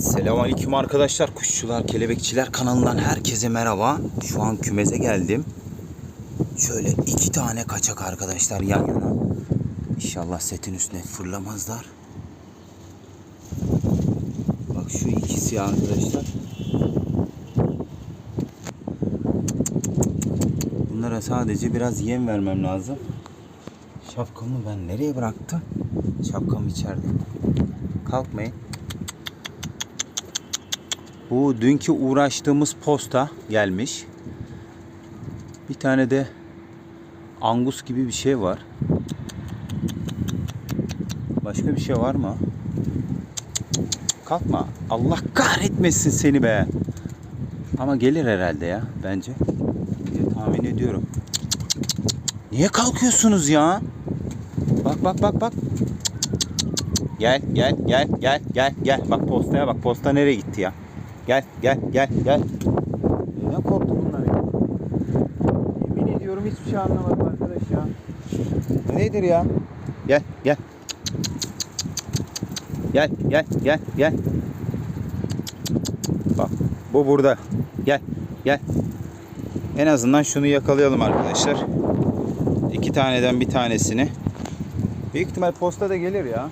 Selamünaleyküm arkadaşlar. Kuşçular, kelebekçiler kanalından herkese merhaba. Şu an kümeze geldim. Şöyle iki tane kaçak arkadaşlar yan yana. İnşallah setin üstüne fırlamazlar. Bak şu ikisi arkadaşlar. Bunlara sadece biraz yem vermem lazım. Şapkamı ben nereye bıraktım? Şapkam içeride. Kalkmayın. Bu dünkü uğraştığımız posta gelmiş. Bir tane de angus gibi bir şey var. Başka bir şey var mı? Kalkma. Allah kahretmesin seni be. Ama gelir herhalde ya bence. diye tahmin ediyorum. Niye kalkıyorsunuz ya? Bak bak bak bak. Gel gel gel gel gel gel. Bak postaya bak. Posta nereye gitti ya? Gel gel gel gel. Neden korktu bunlar ya? Yemin ediyorum hiçbir şey anlamadım arkadaş ya. Bu nedir ya? Gel gel. Gel gel gel gel. Bak bu burada. Gel gel. En azından şunu yakalayalım arkadaşlar. İki taneden bir tanesini. Büyük ihtimal posta da gelir ya.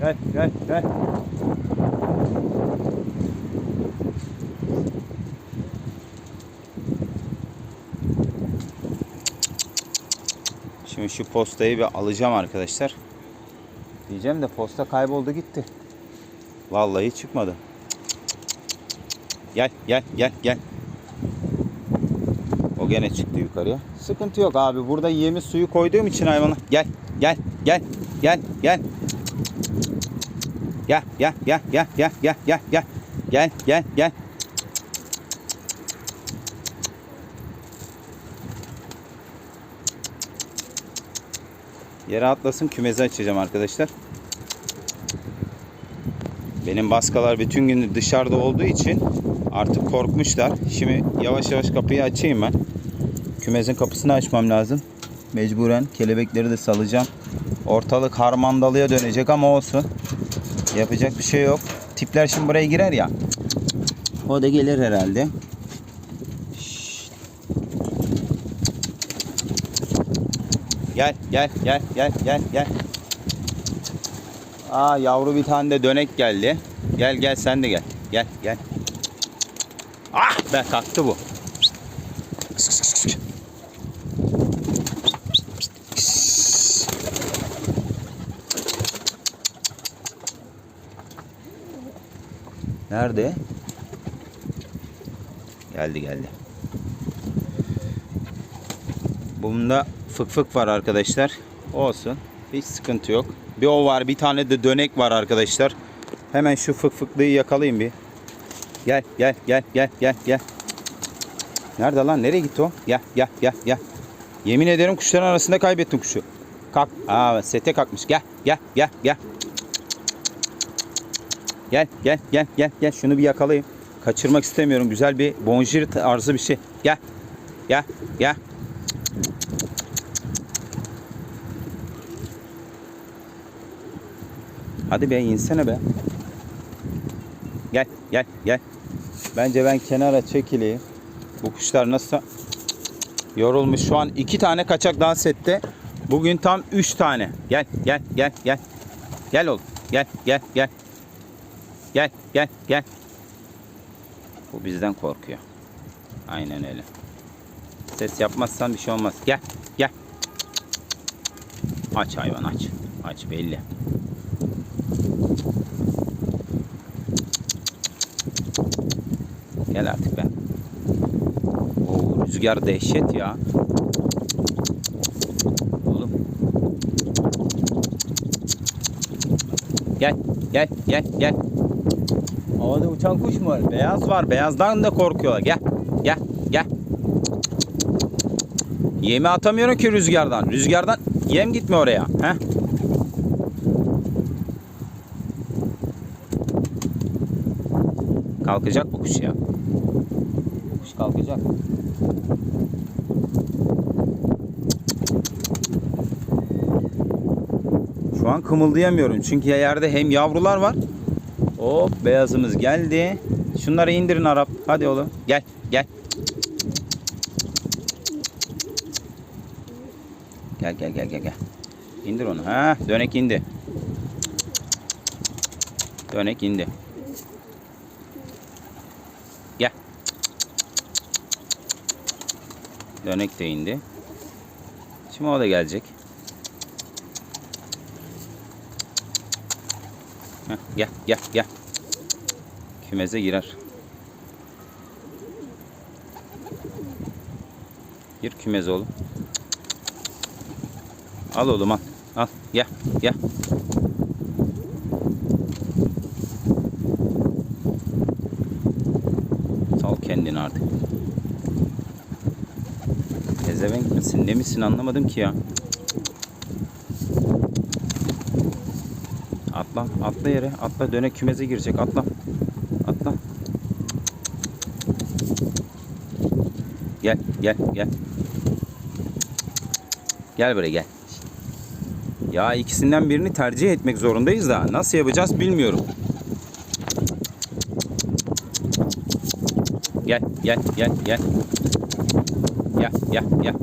Gel gel gel. Şimdi şu postayı bir alacağım arkadaşlar. Diyeceğim de posta kayboldu gitti. Vallahi çıkmadı. Gel gel gel gel. O gene çıktı yukarıya. Sıkıntı yok abi. Burada yemi suyu koyduğum için hayvana. Gel gel gel gel gel. Gel gel gel gel gel gel gel gel. Gel gel gel. Yere atlasın kümezi açacağım arkadaşlar. Benim baskalar bütün gün dışarıda olduğu için artık korkmuşlar. Şimdi yavaş yavaş kapıyı açayım ben. Kümezin kapısını açmam lazım. Mecburen kelebekleri de salacağım. Ortalık harmandalıya dönecek ama olsun. Yapacak bir şey yok. Tipler şimdi buraya girer ya. O da gelir herhalde. Gel gel gel gel gel gel. Aa yavru bir tane de dönek geldi. Gel gel sen de gel. Gel gel. Ah be kalktı bu. Nerede? Geldi geldi. Bunda fık fık var arkadaşlar. Olsun. Hiç sıkıntı yok. Bir o var. Bir tane de dönek var arkadaşlar. Hemen şu fık fıklıyı yakalayayım bir. Gel gel gel gel gel gel. Nerede lan? Nereye gitti o? Gel gel gel gel. Yemin ederim kuşların arasında kaybettim kuşu. Kalk. Aa sete kalkmış. Gel gel gel gel. Gel gel gel gel gel. Şunu bir yakalayayım. Kaçırmak istemiyorum. Güzel bir bonjir tarzı bir şey. Gel. Gel gel. Hadi be insene be. Gel gel gel. Bence ben kenara çekileyim. Bu kuşlar nasıl yorulmuş. Şu an iki tane kaçak daha sette. Bugün tam üç tane. Gel gel gel gel. Gel oğlum. Gel gel gel. Gel gel. Bu bizden korkuyor. Aynen öyle. Ses yapmazsan bir şey olmaz. Gel gel. Aç hayvan aç. Aç belli. Gel artık be. Oo, rüzgar dehşet ya. Oğlum. Gel, gel, gel, gel. Havada uçan kuş mu var? Beyaz var. Beyazdan da korkuyorlar. Gel, gel, gel. Yemi atamıyorum ki rüzgardan. Rüzgardan yem gitme oraya. Heh. Kalkacak bu kuş ya. Kuş kalkacak. Şu Şu an kımıldayamıyorum. Çünkü yerde hem yavrular var. Hop beyazımız geldi. Şunları indirin Arap. Hadi oğlum. Gel gel. Gel gel gel gel gel. İndir onu. Ha, dönek indi. Dönek indi. Gel. Dönek de indi. Şimdi o da gelecek. Heh, gel gel gel. Kümeze girer. Gir kümeze oğlum. Al oğlum al. Al gel gel. Sal kendini artık. Pezevenk misin ne misin anlamadım ki ya. Atla atla yere atla döne kümeze girecek atla. Atla. Gel gel gel. Gel buraya gel. Ya ikisinden birini tercih etmek zorundayız da nasıl yapacağız bilmiyorum. Gel gel gel gel. Gel gel gel.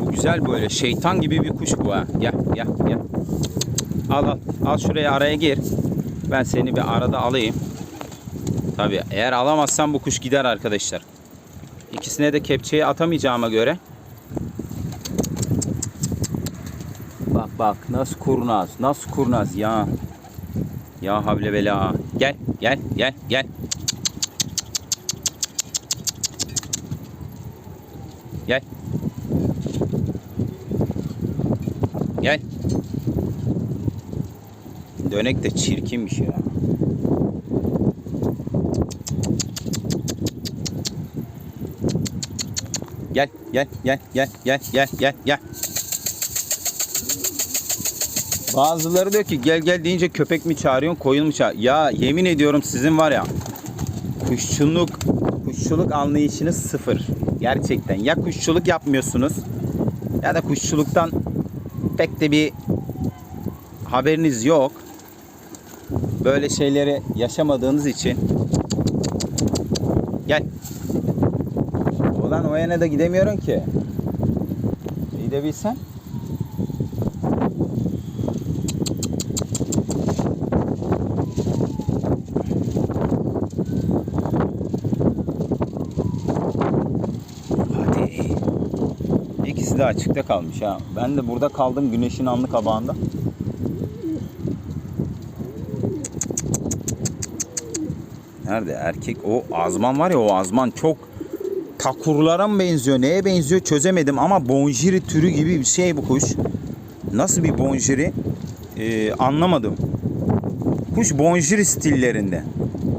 Bu güzel böyle şeytan gibi bir kuş bu ha. Gel gel gel. Al al. Al şuraya araya gir. Ben seni bir arada alayım. Tabi eğer alamazsam bu kuş gider arkadaşlar. İkisine de kepçeyi atamayacağıma göre. Bak bak nasıl kurnaz. Nasıl kurnaz ya. Ya havle bela. Gel gel gel gel. Gel. Gel. Dönek de çirkinmiş ya. Gel, gel, gel, gel, gel, gel, gel, gel. Bazıları diyor ki gel gel deyince köpek mi çağırıyorsun, koyun mu çağır? Ya yemin ediyorum sizin var ya kuşçuluk kuşçuluk anlayışınız sıfır. Gerçekten ya kuşçuluk yapmıyorsunuz ya da kuşçuluktan pek de bir haberiniz yok. Böyle şeyleri yaşamadığınız için gel. Ulan o yana da gidemiyorum ki. Gidebilsen. Hadi. İkisi de açıkta kalmış ha. Ben de burada kaldım güneşin anlı kabağında. Nerede erkek o azman var ya o azman çok takurlara mı benziyor neye benziyor çözemedim ama bonjiri türü gibi bir şey bu kuş. Nasıl bir bonjiri Ee, anlamadım. Kuş bonjiri stillerinde.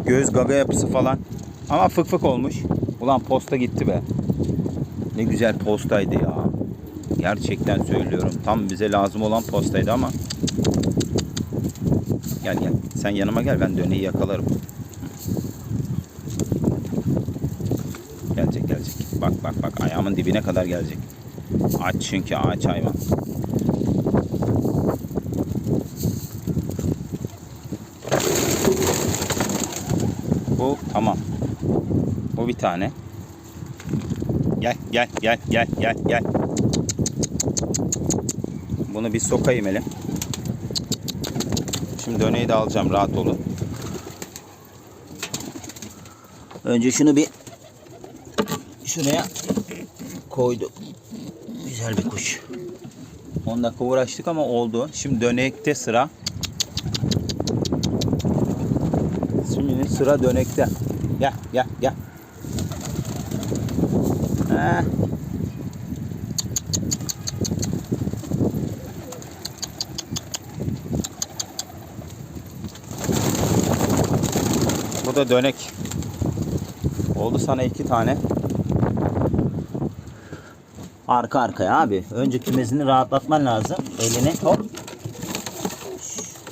Göz gaga yapısı falan. Ama fık fık olmuş. Ulan posta gitti be. Ne güzel postaydı ya. Gerçekten söylüyorum. Tam bize lazım olan postaydı ama. Gel gel. Sen yanıma gel ben döneyi yakalarım. Gelecek gelecek. Bak bak bak ayağımın dibine kadar gelecek. Aç çünkü ağaç hayvan. Bu tamam. Bu bir tane. Gel gel gel gel gel gel. Bunu bir sokayım hele. Şimdi döneyi de alacağım rahat olun. Önce şunu bir şuraya koyduk. Güzel bir kuş. 10 dakika uğraştık ama oldu. Şimdi dönekte sıra. Şimdi sıra dönekte. Gel gel gel. Heh. Bu da dönek. Oldu sana iki tane. Arka arkaya abi. Önce kümesini rahatlatman lazım. Elini hop.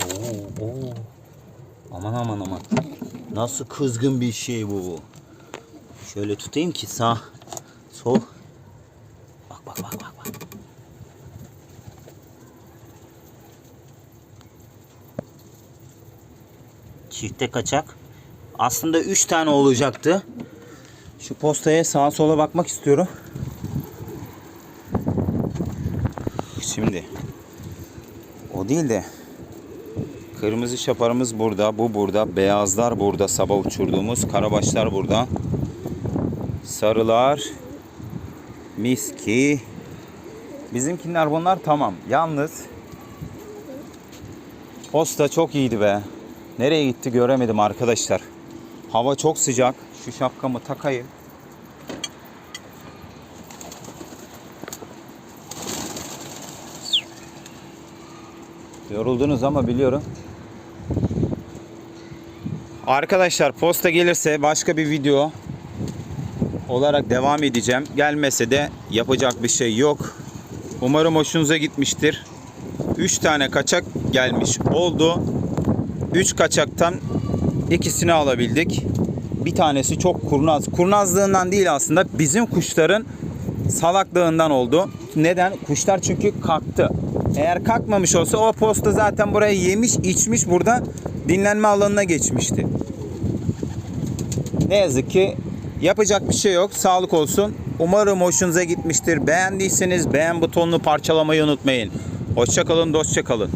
Oo, oo. Aman aman aman. Nasıl kızgın bir şey bu. Şöyle tutayım ki sağ, sol. Bak bak bak bak bak. Çifte kaçak. Aslında 3 tane olacaktı. Şu postaya sağa sola bakmak istiyorum. Şimdi o değil de kırmızı şaparımız burada, bu burada, beyazlar burada, sabah uçurduğumuz karabaşlar burada. Sarılar miski. Bizimkiler bunlar tamam. Yalnız posta çok iyiydi be. Nereye gitti göremedim arkadaşlar. Hava çok sıcak. Şu şapkamı takayım. Yoruldunuz ama biliyorum. Arkadaşlar posta gelirse başka bir video olarak devam edeceğim. Gelmese de yapacak bir şey yok. Umarım hoşunuza gitmiştir. 3 tane kaçak gelmiş oldu. 3 kaçaktan ikisini alabildik. Bir tanesi çok kurnaz. Kurnazlığından değil aslında bizim kuşların salaklığından oldu. Neden? Kuşlar çünkü kalktı. Eğer kalkmamış olsa o posta zaten burayı yemiş içmiş burada dinlenme alanına geçmişti. Ne yazık ki yapacak bir şey yok. Sağlık olsun. Umarım hoşunuza gitmiştir. Beğendiyseniz beğen butonunu parçalamayı unutmayın. Hoşçakalın, dostça kalın.